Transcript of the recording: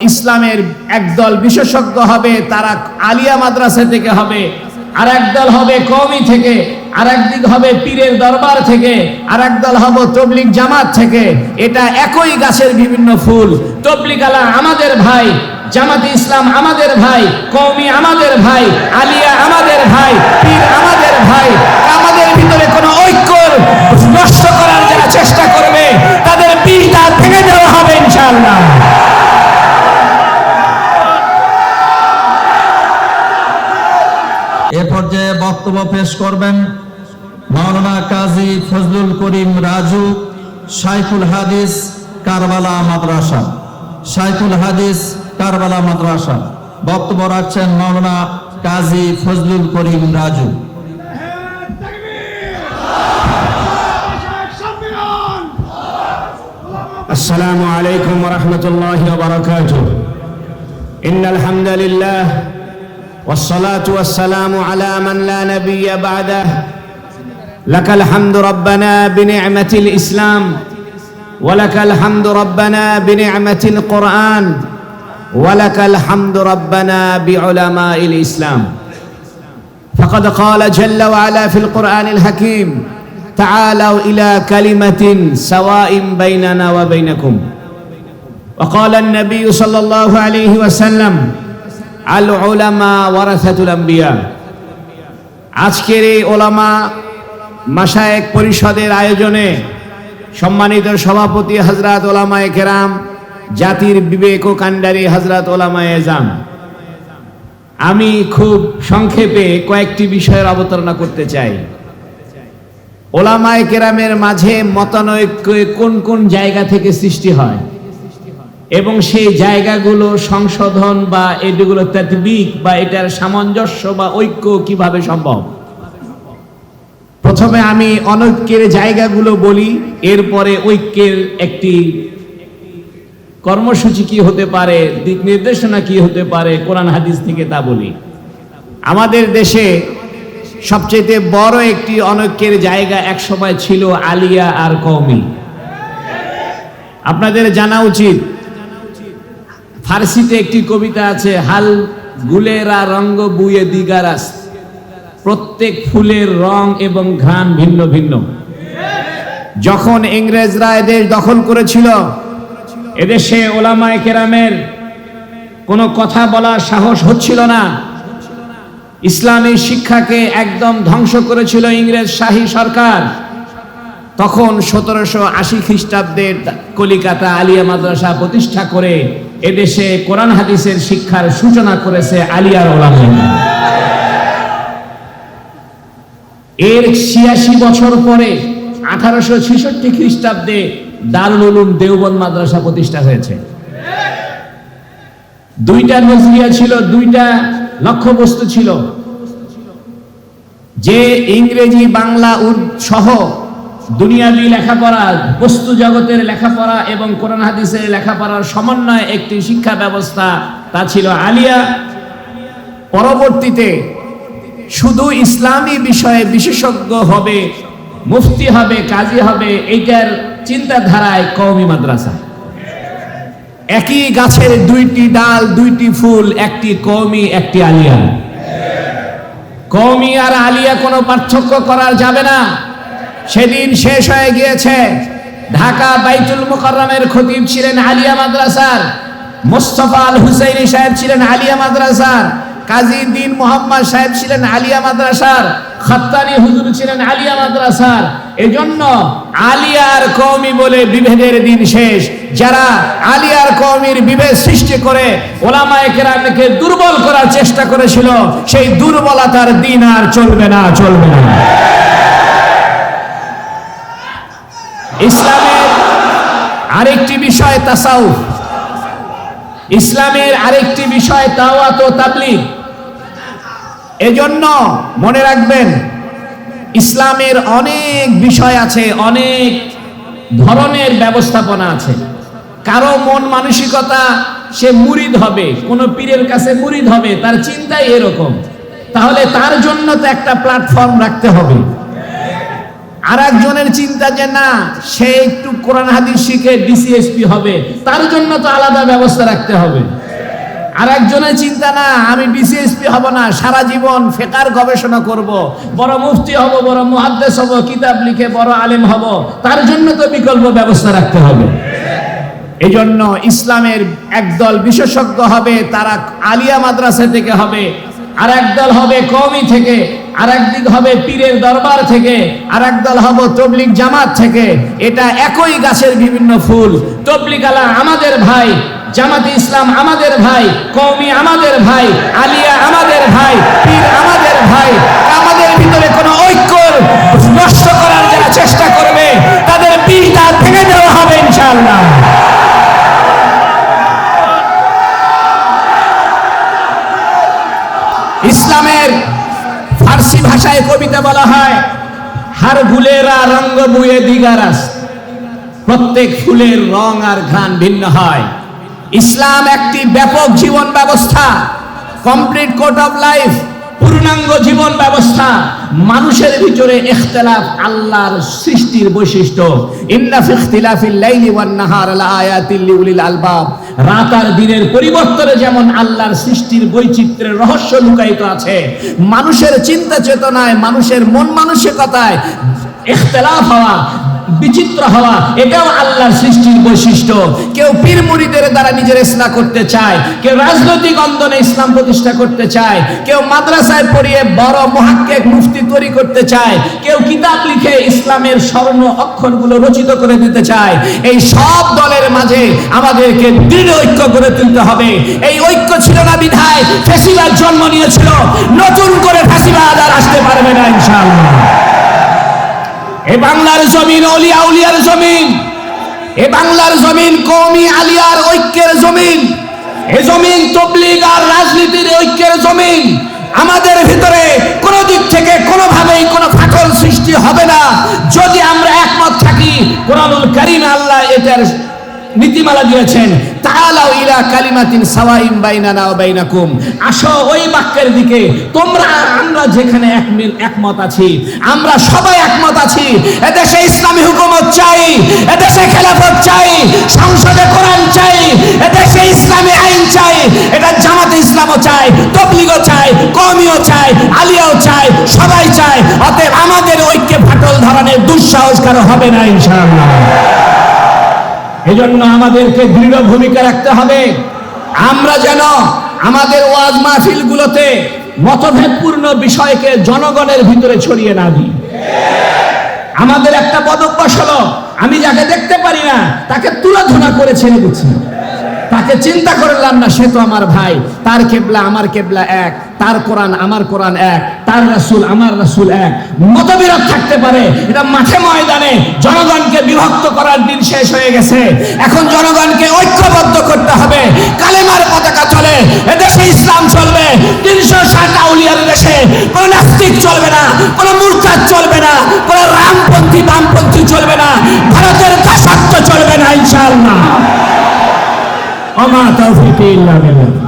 ইসলামের একদল বিশেষজ্ঞ হবে, তারা আলিয়া মাদ্রাসা থেকে হবে আর একদল হবে কওমি থেকে আর একদিক হবে পীরের দরবার থেকে আর একদল হবে তবলিগ জামাত থেকে। এটা একই গাছের বিভিন্ন ফুল। তবলিগ আলা আমাদের ভাই, জামাতে ইসলাম আমাদের ভাই, কওমি আমাদের ভাই, আলিয়া আমাদের ভাই, পীর আমাদের ভাই। আমাদের ভিতরে কোনো ঐক্য নষ্ট করার যারা চেষ্টা করবে, তাদের পিঠটা ভেঙে দেওয়া হবে ইনশাআল্লাহ। পর্যায়ে বক্তব্য পেশ করবেন মাওলানা কাজী ফজলুল করিম রাজু সাইফুল হাদিস, কারবালা মাদ্রাসা। সাইফুল হাদিস, কারবালা মাদ্রাসা। বক্তব্য রাখছেন মাওলানা কাজী ফজলুল করিম রাজু। আসসালামু আলাইকুম রহমতুল্লাহ বারকাত ইন্নাল হামদুলিল্লাহ والصلاة والسلام على من لا نبي بعده. لك الحمد ربنا بنعمة الإسلام ولك الحمد ربنا بنعمة القرآن ولك الحمد ربنا بعلماء الإسلام. فقد قال جل وعلا في القرآن الحكيم تعالوا إلى كلمة سواء بيننا وبينكم. وقال النبي صلى الله عليه وسلم আল ওলামা ওয়ারাসাতুল আম্বিয়া। আজকের এই ওলামা মাসায়েক পরিষদের আয়োজনে সম্মানিত সভাপতি হজরত ওলামায় কেরাম, জাতির বিবেক ও কাণ্ডারি হজরত ওলামায় জাম আমি খুব সংক্ষেপে কয়েকটি বিষয়ের অবতারণা করতে চাই। ওলামায় কেরামের মাঝে মতানৈক্য কোন কোন জায়গা থেকে সৃষ্টি হয়? এবং সেই জায়গাগুলো সংশোধন বা এগুলো তাতবিক বা এটার সামঞ্জস্য বা ঐক্য কীভাবে সম্ভব? প্রথমে আমি অনৈক্যের জায়গাগুলো বলি, এরপরে ঐক্যের একটি কর্মসূচি কি হতে পারে, দিক নির্দেশনা কি হতে পারে, কোরআন হাদিস থেকে তা বলি। আমাদের দেশে সবচেয়ে বড় একটি অনৈক্যের জায়গা একসময় ছিল আলিয়া আর কওমি। আপনাদের জানা উচিত ফার্সিতে একটি কবিতা আছে, হাল গুলেরা রঙ্গ বুয়ে দিগারাস। প্রত্যেক ফুলের রং এবং ঘ্রাণ ভিন্ন ভিন্ন। যখন ইংরেজরা এদের দখল করেছিল, এদেশে ওলামায় কেরামের কোনো কথা বলার সাহস হচ্ছিল না। ইসলামী শিক্ষাকে একদম ধ্বংস করেছিল ইংরেজ শাহী সরকার। তখন সতেরোশো আশি খ্রিস্টাব্দের কলিকাতা আলিয়া মাদ্রাসা প্রতিষ্ঠা করে এদেশে কোরআন হাদিসের শিক্ষার সূচনা করেছে আলিয়ার ওলামা এর ছিয়াশি বছর পরে আঠারোশো ছেষট্টি খ্রিস্টাব্দে দারুল উলুম দেওবন্দ মাদ্রাসা প্রতিষ্ঠা হয়েছে। দুইটা নজরিয়া ছিল, দুইটা লক্ষ্যবস্তু ছিল। যে ইংরেজি, বাংলা সহ দুনিয়াবি লেখাপড়া, বস্তু জগতের লেখাপড়া এবং কোরআন হাদিসের লেখাপড়ার সমন্বয়ে একটি শিক্ষা ব্যবস্থা, তা ছিল আলিয়া। পরবর্তীতে শুধু ইসলামী বিষয়ে বিশেষজ্ঞ হবে, মুফতি হবে, কাজী হবে, এইটার চিন্তাধারায় কওমি মাদ্রাসা। একই গাছের দুইটি ডাল, দুইটি ফুল, একটি কওমি, একটি আলিয়া। কওমি আর আলিয়া কোনো পার্থক্য করা যাবে না। সেদিন শেষ হয়ে গিয়েছে। ঢাকা বাইতুল মুকাররমের খতিব ছিলেন আলিয়া মাদ্রাসার। মোস্তফা আল হুসাইনি সাহেব ছিলেন আলিয়া মাদ্রাসার। কাজী দিন মোহাম্মদ সাহেব ছিলেন আলিয়া মাদ্রাসার। খত্তানি হুজুর ছিলেন আলিয়া মাদ্রাসার। এজন্য আলিয়ার কওমি বলে বিভেদের দিন শেষ। যারা আলিয়ার কওমির বিভেদ সৃষ্টি করে ওলামায়ে কেরামকে দুর্বল করার চেষ্টা করেছিল, সেই দুর্বলতার দিন আর চলবে না চলবে না। ইসলামের আরেকটি বিষয় তাসাউফ। ইসলামের আরেকটি বিষয় তাওয়াত ও তাবলিগ। এজন্য মনে রাখবেন, ইসলামের অনেক বিষয় আছে, অনেক ধরনের ব্যবস্থাপনা আছে। কারও মন মানসিকতা সে মুরিদ হবে, কোন পীরের কাছে মুরিদ হবে, তার চিন্তাই এরকম। তাহলে তার জন্য তো একটা প্ল্যাটফর্ম রাখতে হবে। আর একজনের চিন্তা যে না, সে একটু কোরআন হাদিস শিখে ডিসিএসপি হবে, তার জন্য তো আলাদা ব্যবস্থা রাখতে হবে। আর একজনের চিন্তা না, আমি বিসিএসপি হব না, সারা জীবন ফেকার গবেষণা করব, বড় মুফতি হব, বড় মুহাদ্দেস হব, কিতাব লিখে বড় আলেম হব, তার জন্য তো বিকল্প ব্যবস্থা রাখতে হবে। এই জন্য ইসলামের একদল বিশেষজ্ঞ হবে, তারা আলিয়া মাদ্রাসা থেকে হবে আর একদল হবে কওমি থেকে আর হবে পীরের দরবার থেকে আর দল হবে তবলিক জামাত থেকে। এটা একই গাছের বিভিন্ন ফুল। তবলিকালা আমাদের ভাই, জামাতে ইসলাম আমাদের ভাই, কওমি আমাদের ভাই, আলিয়া আমাদের ভাই, পীর আমাদের ভাই। আমাদের ভিতরে কোনো ঐক্য নষ্ট করার যারা চেষ্টা ভাষায় কবিতা বলা হয়, হার গুলেরা রঙ্গ বুয়ে দিগারাস প্রত্যেক ফুলের রং আর ঘান ভিন্ন হয়। ইসলাম একটি ব্যাপক জীবন ব্যবস্থা কমপ্লিট কোড অফ লাইফ পূর্ণাঙ্গ জীবন ব্যবস্থা। মানুষের ভিতরে ইখতিলাফ আল্লাহর সৃষ্টির বৈশিষ্ট্য। ইন্না ফি ইখতিলাফিল লাইলি ওয়ান নাহার লাআয়াতিল লিউলিল আলবাব। রাত আর দিনের পরিবর্তনে যেমন আল্লাহর সৃষ্টির বৈচিত্র্যের রহস্য লুকায়িত আছে, মানুষের চিন্তা চেতনায়, মানুষের মন মানসিকতায় ইখতিলাফ হওয়া বিচিত্র হওয়া, এটাও আল্লাহর সৃষ্টির বৈশিষ্ট্য। কেউ পীর মুরিদের দ্বারা নিজের ইসলাম করতে চায়, কেউ রাজনৈতিক অন্দনে ইসলাম প্রতিষ্ঠা করতে চায়, কেউ মাদ্রাসায় পড়িয়ে বড় মহাক্কেক মুফতি তৈরি করতে চায়, কেউ কিতাব লিখে ইসলামের স্বর্ণ অক্ষরগুলো রচিত করে দিতে চায়। এই সব দলের মাঝে আমাদেরকে দৃঢ় ঐক্য করে তুলতে হবে। এই ঐক্য ছিল না বিধায়, ফেসিবাদ জন্ম নিয়েছিল, নতুন করে ফেসিবাদ আর আসতে পারবে না ইনশাআল্লাহ। এ বাংলার জমিন অলিয়া উলিয়ার জমিন। এ বাংলার জমিন কৌমি আলিয়ার ঐক্যের জমিন। এ জমিন তবলিগ আর রাজনীতির ঐক্যের জমিন। আমাদের ভিতরে কোন দিক থেকে কোনোভাবেই কোন ফাটল সৃষ্টি হবে না। যদি আমরা একমত থাকি, কোরআনুল করিম আল্লাহ এটার নীতিমালা দিয়েছেন বাইনাকুম। আসো ওই বাক্যের দিকে, তোমরা আমরা যেখানে একমত আছি, আমরা সবাই একমত আছি। ইসলামী হুকুমত চাই চাই, সংসদে চাই ইসলামী আইন চাই, এটা ইসলামও চাই, তবলিগও চাই, কওমিও চাই, আলিয়াও চাই, সবাই চাই। অতএব আমাদের ঐক্যে ফাটল ধরনের দুঃসাহস কারও হবে না, ইনশাআল্লাহ। এজন্য আমাদেরকে দৃঢ় ভূমিকা রাখতে হবে। আমরা যেন আমাদের ওয়াজ মাহফিলগুলোতে মতভেদপূর্ণ বিষয়কে জনগণের ভিতরে ছড়িয়ে না দিই। আমাদের একটা পদক্ষেপ হলো, আমি যাকে দেখতে পারি না, তাকে তুলাধুনা করে ছেড়ে দিচ্ছি। তাকে চিন্তা করলাম না, সে তো আমার ভাই। তার কেবলা আমার কেবলা এক, তার কোরআন আমার কোরআন এক, তার রাসূল আমার রাসূল এক। মতবিরোধ থাকতে পারে, এটা মাঠে ময়দানে জনগণকে বিভক্ত করার দিন শেষ হয়ে গেছে। এখন জনগণকে ঐক্যবদ্ধ করতে হবে। কালেমার পতাকা চলে, এদেশে ইসলাম চলবে। তিনশো ষাট আউলিয়ার দেশে কোন নাস্তিক চলবে দাসত্ব চলবে না